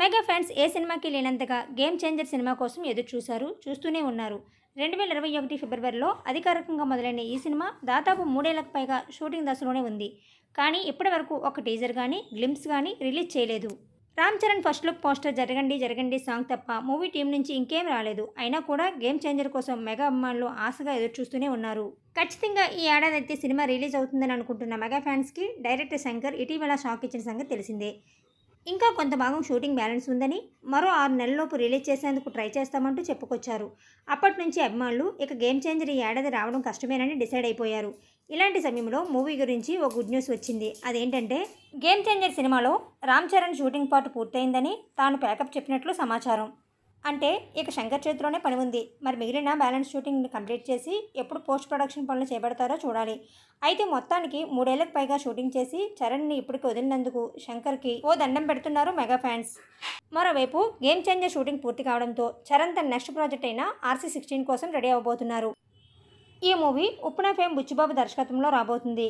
Mega fans ఏ సినిమాకి లేనంతగా game changer cinema కోసం ఎదురు చూశారు చూస్తూనే ఉన్నారు. రెండు వేల ఇరవై ఒకటి ఫిబ్రవరిలో అధికారికంగా మొదలైన ఈ సినిమా దాదాపు మూడేళ్ళకు పైగా షూటింగ్ దశలోనే ఉంది. కానీ ఇప్పటి వరకు ఒక టీజర్ కానీ గ్లిమ్స్ కానీ రిలీజ్ చేయలేదు. Ram Charan first look poster Jaragandi Jaragandi song తప్ప మూవీ టీం నుంచి ఇంకేం రాలేదు. అయినా కూడా గేమ్ చేంజర్ కోసం మెగా అభిమానులు ఆశగా ఎదురు చూస్తూనే ఉన్నారు. ఖచ్చితంగా ఈ ఏడాది అయితే సినిమా రిలీజ్ అవుతుందని అనుకుంటున్న మెగా ఫ్యాన్స్కి డైరెక్టర్ శంకర్ ఇటీవల షాక్ ఇచ్చిన సంగతి తెలిసిందే. ఇంకా కొంత భాగం షూటింగ్ బ్యాలెన్స్ ఉందని మరో ఆరు నెలల్లోపు రిలీజ్ చేసేందుకు ట్రై చేస్తామంటూ చెప్పుకొచ్చారు. అప్పటి నుంచి అభిమానులు ఇక గేమ్ చేంజర్ ఈ ఏడాది రావడం కష్టమేనని డిసైడ్ అయిపోయారు. ఇలాంటి సమయంలో మూవీ గురించి ఒక గుడ్ న్యూస్ వచ్చింది. అదేంటంటే గేమ్ చేంజర్ సినిమాలో రామ్ చరణ్ షూటింగ్ పార్ట్ పూర్తయిందని తాను ప్యాకప్ చెప్పినట్లు సమాచారం. అంటే ఇక శంకర్ చేతిలోనే పని ఉంది. మరి మిగిలిన బ్యాలెన్స్ షూటింగ్ని కంప్లీట్ చేసి ఎప్పుడు పోస్ట్ ప్రొడక్షన్ పనులు చేపడతారో చూడాలి. అయితే మొత్తానికి మూడేళ్ళకు పైగా షూటింగ్ చేసి చరణ్ని ఇప్పటికి వదిలినందుకు శంకర్కి ఓ దండం పెడుతున్నారు మెగా ఫ్యాన్స్. మరోవైపు గేమ్ చేంజర్ షూటింగ్ పూర్తి కావడంతో చరణ్ తన నెక్స్ట్ ప్రాజెక్ట్ అయిన ఆర్సీ సిక్స్టీన్ కోసం రెడీ అవ్వబోతున్నారు. ఈ మూవీ ఉప్పున ఫేమ్ బుచ్చిబాబు దర్శకత్వంలో రాబోతుంది.